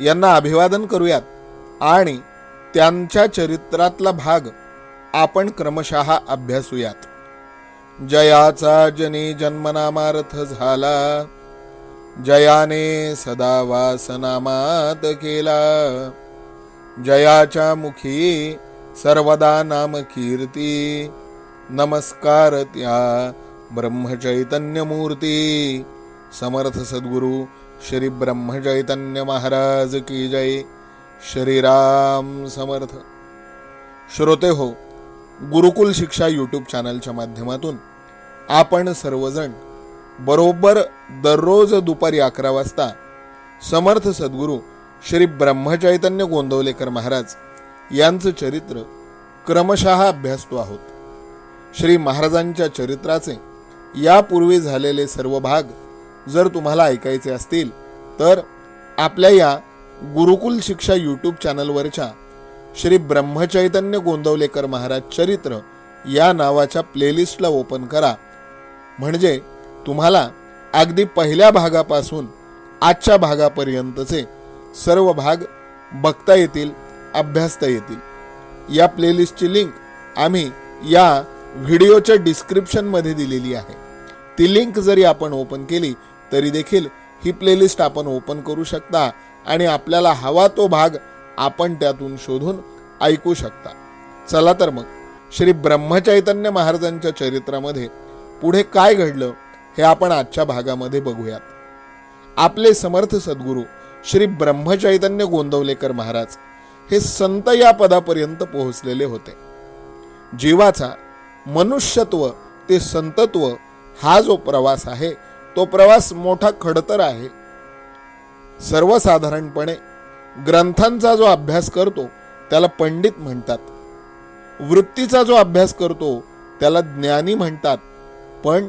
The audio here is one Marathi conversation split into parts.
यांना अभिवादन करूयात. आणि त्यांच्या चरित्रातला भाग आपण क्रमशः अभ्यासूयात. जयाचा जनी जन्मनामार्थ झाला. जयाने सदा वासनामात केला. जयाच्या मुखी सर्वदा नाम कीर्ती नमस्कार त्या ब्रह्मचैतन्यमूर्ती. समर्थ सद्गुरू श्री ब्रह्मचैतन्य महाराज की जय। श्रीराम समर्थ। श्रोते हो गुरुकुल शिक्षा यूट्यूब चॅनलच्या माध्यमातून आपण सर्वजण बरोबर दररोज दुपारी अकरा वाजता समर्थ सद्गुरू श्री ब्रह्मचैतन्य गोंदवलेकर महाराज यांचं चरित्र क्रमशः अभ्यासतो आहोत. श्री महाराजांच्या चरित्राचे यापूर्वी झालेले सर्व भाग जर तुम्हाला ऐकायचे असतील तर आपल्या या गुरुकुल शिक्षा यूट्यूब चॅनलवरच्या श्री ब्रह्मचैतन्य गोंदवलेकर महाराज चरित्र या नावाच्या प्लेलिस्टला ओपन करा. म्हणजे तुम्हाला अगदी पहिल्या भागापासून आजच्या भागापर्यंतचे सर्व भाग बघता येतील अभ्यासता येतील. या प्लेलिस्टची लिंक आम्ही या व्हिडिओच्या डिस्क्रिप्शनमध्ये दिलेली आहे. ती लिंक जरी आपण ओपन केली तरी देखील ही प्लेलिस्ट आपण ओपन करू शकता आणि आपल्याला हवा तो भाग आपण त्यातून शोधून ऐकू शकता. चला तर मग श्री ब्रह्मचैतन्य महाराजांच्या चरित्रामध्ये पुढे काय घडलं हे आपण आजच्या भागामध्ये बघूयात. आपले समर्थ सद्गुरू श्री ब्रह्मचैतन्य गोंदवलेकर महाराज हे संत या पदापर्यंत पोहोचलेले होते. जीवाचा मनुष्यत्व ते संतत्व हा जो प्रवास आहे तो प्रवास मोठा खडतर आहे. सर्वसाधारणपणे ग्रंथांचा जो अभ्यास करतो त्याला पंडित म्हणतात. वृत्तीचा जो अभ्यास करतो त्याला ज्ञानी म्हणतात. पण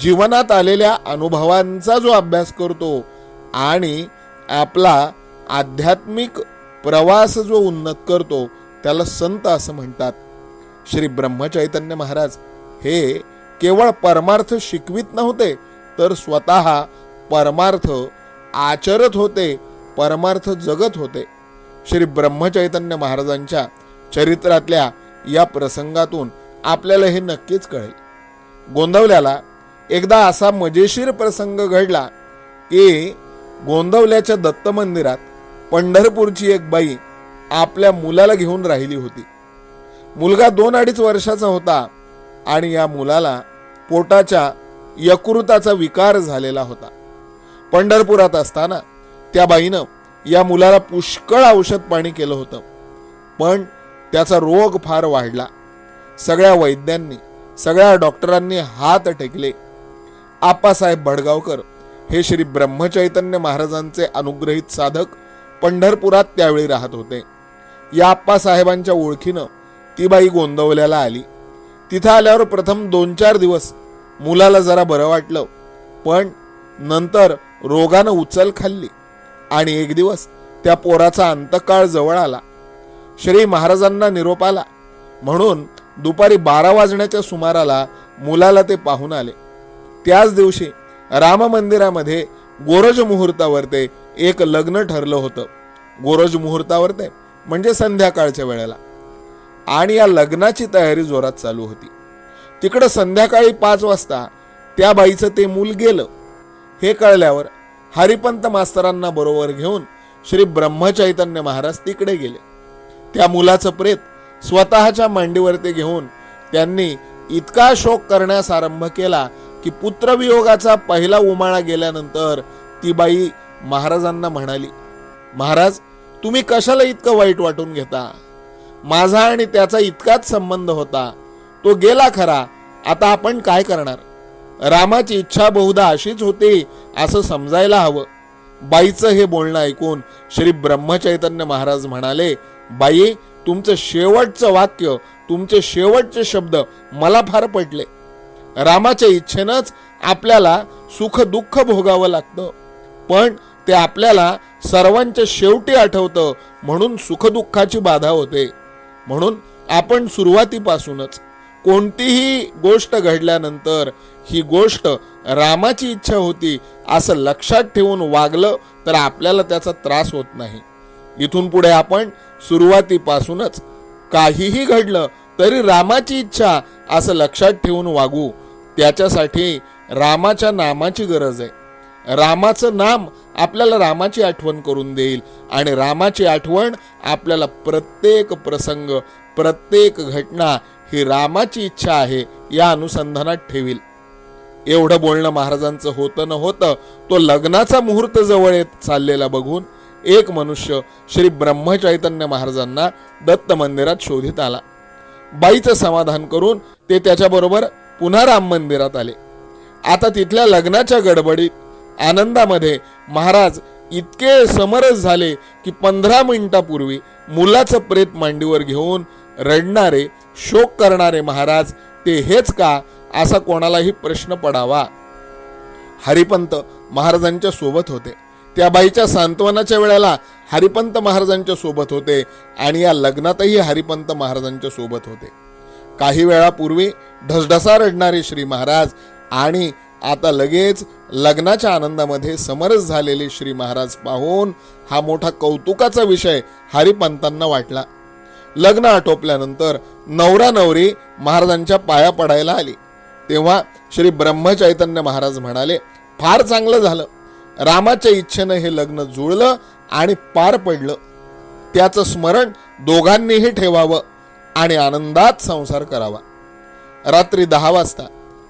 जीवनात आलेल्या अनुभवांचा जो अभ्यास करतो आणि आपला आध्यात्मिक प्रवास जो उन्नत करतो त्याला संत असं म्हणतात. श्री ब्रह्मचैतन्य महाराज हे केवळ परमार्थ शिकवित नव्हते तर स्वतः परमार्थ आचरत होते परमार्थ जगत होते. श्री ब्रह्मचैतन्य महाराजांच्या चरित्रातल्या या प्रसंगातून आपल्याला हे नक्कीच कळेल. गोंदवल्याला एकदा असा मजेशीर प्रसंग घडला की गोंदवल्याच्या दत्त मंदिरात पंढरपूरची एक बाई आपल्या मुलाला घेऊन राहिली होती. मुलगा दोन अडीच वर्षाचा होता आणि या मुलाला पोटाच्या यकृताचा विकार झालेला होता. पंढरपुरात असताना त्या बाईनं या मुलाला पुष्कळ औषध पाणी केलं होतं. पण त्याचा रोग फार वाढला. सगळ्या वैद्यांनी सगळ्या डॉक्टरांनी हात टेकले. आप्पासाहेब भडगावकर हे श्री ब्रह्मचैतन्य महाराजांचे अनुग्रहित साधक पंढरपुरात त्यावेळी राहत होते. या आप्पासाहेबांच्या ओळखीनं ती बाई गोंदवल्याला आली. तिथं आल्यावर प्रथम दोन चार दिवस मुलाला जरा बरं वाटलं. पण नंतर रोगानं उचल खाल्ली. आणि एक दिवस त्या पोराचा अंतकाळ जवळ आला. श्री महाराजांना निरोप आला. म्हणून दुपारी बारा वाजण्याच्या सुमाराला मुलाला ते पाहून आले. त्याच दिवशी राम मंदिरामध्ये गोरज मुहूर्तावर ते एक लग्न ठरलं होतं. गोरज मुहूर्तावर ते म्हणजे संध्याकाळच्या वेळेला. आणि या लग्नाची तयारी जोरात चालू होती. तिकडं संध्याकाळी पाच वाजता त्या बाईचं ते मूल गेलं. हे कळल्यावर हरिपंत मास्तरांना बरोबर घेऊन श्री ब्रह्मचैतन्य महाराज तिकडे गेले. त्या मुलाचं प्रेत स्वतःच्या मांडीवरती घेऊन त्यांनी इतका शोक करण्यास आरंभ केला की पुत्रवियोगाचा पहिला उमाळा गेल्यानंतर ती बाई महाराजांना म्हणाली महाराज तुम्ही कशाला इतकं वाईट वाटून घेता? माझा आणि त्याचा इतकाच संबंध होता. तो गेला खरा आता आपण काय करणार? रामाची इच्छा बहुधा अशीच होती असं समजायला हवं. बाईचं हे बोलणं ऐकून श्री ब्रह्मचैतन्य महाराज म्हणाले बाई तुमचं शेवटचं वाक्य तुमचे शेवटचे शब्द मला फार पटले. रामाच्या इच्छेनंच आपल्याला सुख दुःख भोगावं लागतं. पण ते आपल्याला सर्वांच्या शेवटी आठवतं म्हणून सुखदुःखाची बाधा होते. म्हणून आपण सुरुवातीपासूनच कोणतीही गोष्ट घडल्यानंतर ही गोष्ट रामाची इच्छा होती असं लक्षात ठेवून वागलं तर आपल्याला त्याचा त्रास होत नाही. इथून पुढे आपण सुरुवातीपासूनच काहीही घडलं तरी रामाची इच्छा असं लक्षात ठेवून वागू. त्याच्यासाठी रामाच्या नामाची गरज आहे. रामाचं नाम आपल्याला रामाची आठवण करून देईल आणि रामाची आठवण आपल्याला प्रत्येक प्रसंग प्रत्येक घटना ही रामाची इच्छा आहे या अनुसंधानात ठेवील. एवढं बोलणं महाराजांचं होतं न होतं तो लग्नाचा मुहूर्त जवळ येत चाललेला बघून एक मनुष्य श्री ब्रह्मचैतन्य महाराजांना दत्त मंदिरात शोधित आला. बाईचं समाधान करून ते त्याच्याबरोबर पुन्हा राम मंदिरात आले. आता तिथल्या लग्नाच्या गडबडीत आनंदामध्ये महाराज इतके समरस झाले की पंधरा मिनिटापूर्वी मुलाचं प्रेत मांडीवर घेऊन रडणारे शोक करणारे महाराज ते हेच का? असा कोणालाही प्रश्न पडावा. हरिपंत महाराजांच्या सोबत होते. त्या बाईच्या सांत्वनाच्या वेळेला हरिपंत महाराजांच्या सोबत होते आणि या लग्नातही हरिपंत महाराजांच्या सोबत होते. काही वेळापूर्वी ढसढसा रडणारे श्री महाराज आणि आता लगेच लग्नाच्या आनंदामध्ये समरस झालेले श्री महाराज पाहून हा मोठा कौतुकाचा विषय हरिपंतांना वाटला. लग्न आटोपल्यानंतर नवरा नवरी महाराजांच्या पाया पडायला आली. तेव्हा श्री ब्रह्मचैतन्य महाराज म्हणाले फार चांगलं झालं. रामाच्या इच्छेनं हे लग्न जुळलं आणि पार पडलं. त्याचं स्मरण दोघांनीही ठेवावं आणि आनंदात संसार करावा. रात्री दहा वाजता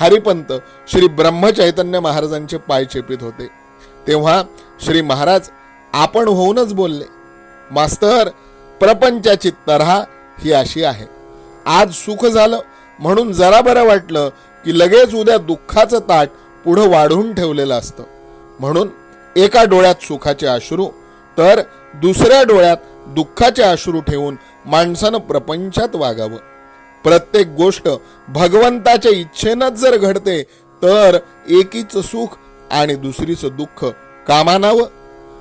हरिपंत श्री ब्रह्मचैतन्य महाराजांचे पाय चेपित होते. तेव्हा श्री महाराज आपण होऊनच बोलले. मास्तर प्रपंचाची तऱ्हा ही अशी आहे. आज सुख झालं म्हणून जरा बरं वाटलं की लगेच उद्या दुःखाचं ताट पुढं वाढून ठेवलेलं असतं. म्हणून एका डोळ्यात सुखाचे अश्रू तर दुसऱ्या डोळ्यात दुःखाचे अश्रू ठेवून माणसानं प्रपंचात वागावं. प्रत्येक गोष्ट भगवंताच्या इच्छेनंच जर घडते तर एकीचं सुख आणि दुसरीचं दुःख कामानावं.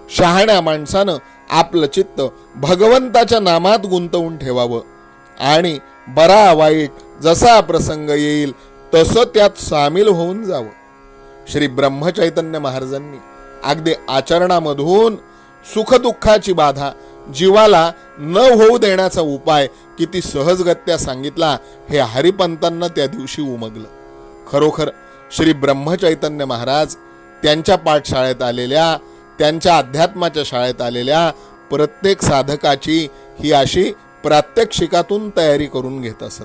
शहाण्या माणसानं आपलं चित्त भगवंताच्या नामात गुंतवून ठेवावं. आणि बरा वाईट जसा प्रसंग येईल तसं त्यात सामील होऊन जावं. श्री ब्रह्मचैतन्य महाराजांनी अगदी आचरणामधून सुखदुःखाची बाधा जीवाला न होऊ देण्याचा उपाय किती सहजगत्या सांगितला हे हरिपंतांना त्या दिवशी उमगलं. खरोखर श्री ब्रह्मचैतन्य महाराज त्यांच्या पाठशाळेत आलेल्या त्यांच्या अध्यात्माच्या शाळेत आलेल्या प्रत्येक साधकाची ही अशी प्रात्यक्षिकातून तयारी करून घेत असत.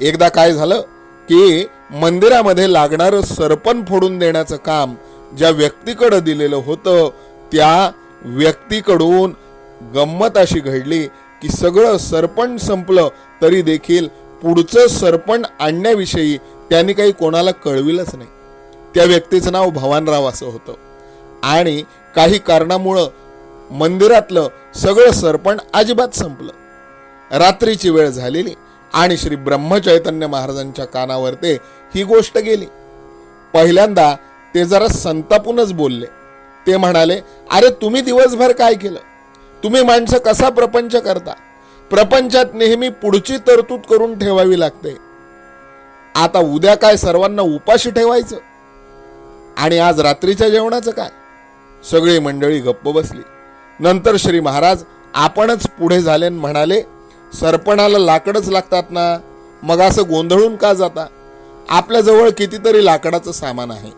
एकदा काय झालं की मंदिरामध्ये लागणारं सरपण फोडून देण्याचं काम ज्या व्यक्तीकडं दिलेलं होतं त्या व्यक्तीकडून गंमत अशी घडली की सगळं सरपण संपलं तरी देखील पुढचं सरपण आणण्याविषयी त्यांनी काही कोणाला कळविलंच नाही. त्या व्यक्तीचं नाव भवानराव असं होतं. आणि काही कारणामुळं मंदिरातलं सगळं सरपण अजिबात संपलं. रात्रीची वेळ झालेली आणि श्री ब्रह्मचैतन्य महाराजांच्या कानावर ते ही गोष्ट गेली. पहिल्यांदा ते जरा संतापूनच बोलले. ते म्हणाले अरे तुम्ही दिवसभर काय केलं? तुम्ही माणसं कसा प्रपंच करता? प्रपंचात नेहमी पुढची तरतूद करून ठेवावी लागते. आता उद्या काय सर्वांना उपाशी ठेवायचं? आणि आज रात्रीच्या जेवणाचं काय? सगळी मंडळी गप्प बसली. नंतर श्री महाराज आपणच पुढे झाले म्हणाले सरपणाला लाकडच लागतात ना? मग असं गोंधळून का जाता? आपल्याजवळ कितीतरी लाकडाचं सामान आहे.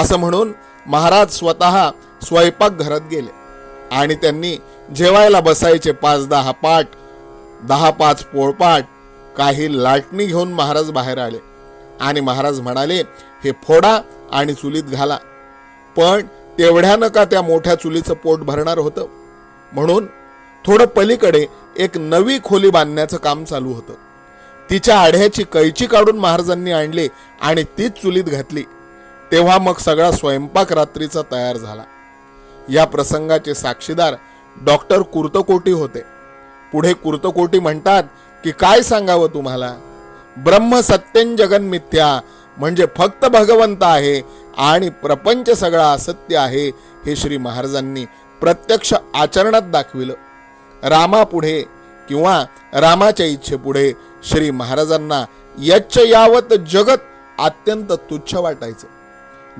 असं म्हणून महाराज स्वतः स्वयंपाकघरात गेले. आणि त्यांनी जेवायला बसायचे पाच दहा पाट दहा पाच पोळपाट काही लाटणी घेऊन महाराज बाहेर आले. आणि महाराज म्हणाले हे फोडा आणि चुलीत घाला. पण तेवढ्यानं का त्या मोठ्या चुलीचं पोट भरणार होतं. म्हणून थोडं पलीकडे एक नवी खोली बांधण्याचं काम चालू होतं. तिच्या आढ्याची कैची काढून महाराजांनी आणली आणि तीच चुलीत घातली. तेव्हा मग सगळा स्वयंपाक रात्रीचा तयार झाला. या प्रसंगाचे साक्षीदार डॉक्टर कुर्तकोटी होते. पुढे कुर्तकोटी म्हणतात की काय सांगावं तुम्हाला? ब्रह्म सत्यं जगन मिथ्या म्हणजे फक्त भगवंत आहे आणि प्रपंच सगळा असत्य आहे हे श्री महाराजांनी प्रत्यक्ष आचरणात दाखविलं. रामापुढे किंवा रामाच्या इच्छेपुढे श्री महाराजांना यच्च यावत जगत अत्यंत तुच्छ वाटायचं.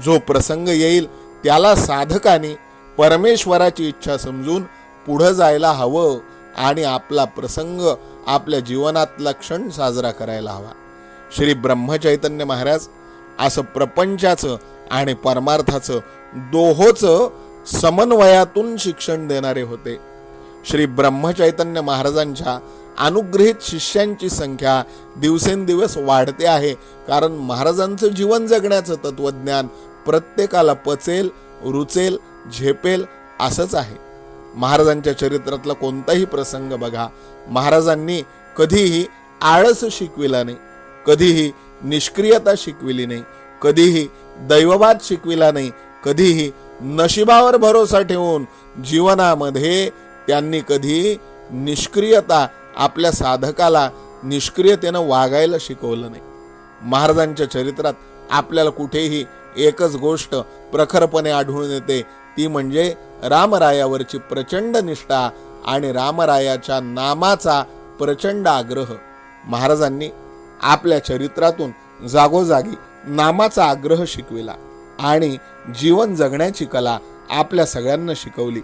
जो प्रसंग येईल त्याला साधकाने परमेश्वराची इच्छा समजून पुढं जायला हवं आणि आपला प्रसंग आपल्या जीवनातला क्षण साजरा करायला हवा. श्री ब्रह्मचैतन्य महाराज असं प्रपंचाचं आणि परमार्थाचं दोहोचं समन्वयातून शिक्षण देणारे होते. श्री ब्रह्मचैतन्य महाराजांच्या अनुग्रहित शिष्यांची संख्या दिवसेंदिवस वाढते आहे. कारण महाराजांचं जीवन जगण्याचं तत्वज्ञान प्रत्येकाला पचेल रुचेल झेपेल असंच आहे. महाराजांच्या चरित्रातला कोणताही प्रसंग बघा. महाराजांनी कधीही आळस शिकविला नाही. कधीही निष्क्रियता शिकविली नाही कधीही दैववाद शिकविला नाही कधीही नशिबावर भरोसा ठेवून जीवनामध्ये त्यांनी कधी निष्क्रियता आपल्या साधकाला निष्क्रियतेनं वागायला शिकवलं नाही. महाराजांच्या चरित्रात आपल्याला कुठेही एकच गोष्ट प्रखरपणे आढळून येते ती म्हणजे रामरायावरची प्रचंड निष्ठा आणि रामरायाच्या नामाचा प्रचंड आग्रह. महाराजांनी आपल्या चरित्रातून जागोजागी नामाचा आग्रह शिकविला आणि जीवन जगण्याची कला आपल्या सगळ्यांना शिकवली.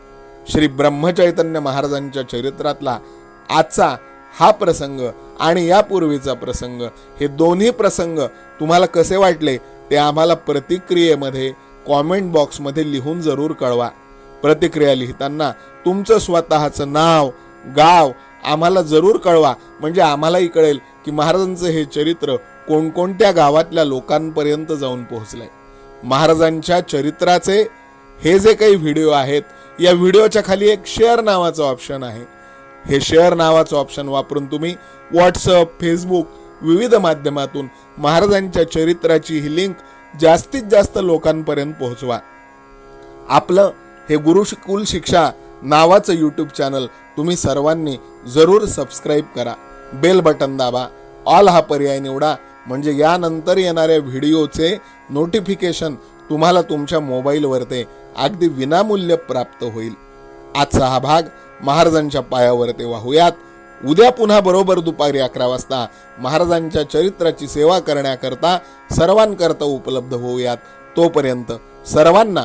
श्री ब्रह्मचैतन्य महाराजांच्या चरित्रातला आजचा हा प्रसंग आणि यापूर्वीचा प्रसंग हे दोन्ही प्रसंग तुम्हाला कसे वाटले ते आम्हाला प्रतिक्रियेमध्ये कॉमेंट बॉक्समध्ये लिहून जरूर कळवा. प्रतिक्रिया लिहिताना तुमचं स्वतःचं नाव गाव आम्हाला जरूर कळवा. म्हणजे आम्हालाही कळेल की महाराजांचं हे चरित्र कोणकोणत्या गावातल्या लोकांपर्यंत जाऊन पोहोचलंय. महाराजांच्या चरित्राचे हे जे काही व्हिडिओ आहेत या व्हिडिओच्या खाली एक शेअर नावाचं ऑप्शन आहे. हे शेअर नावाचं ऑप्शन वापरून तुम्ही व्हॉट्सअप फेसबुक विविध माध्यमातून महाराजांच्या चरित्राची ही लिंक जास्तीत जास्त लोकांपर्यंत पोहोचवा. आपलं हे गुरुकुल शिक्षा नावाचं यूट्यूब चॅनल तुम्ही सर्वांनी जरूर सबस्क्राईब करा. बेल बटन दाबा. ऑल हा पर्याय निवडा. म्हणजे यानंतर येणाऱ्या व्हिडिओचे नोटिफिकेशन तुम्हाला तुमच्या मोबाईलवरती अगदी विनामूल्य प्राप्त होईल. आजचा हा भाग महाराजांच्या पायावरती वाहूयात. उद्या पुन्हा बरोबर दुपारी अकरा वाजता महाराजांच्या चरित्राची सेवा करण्याकरता सर्वांकरता उपलब्ध होऊयात. तोपर्यंत सर्वांना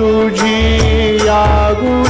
manto de agonia.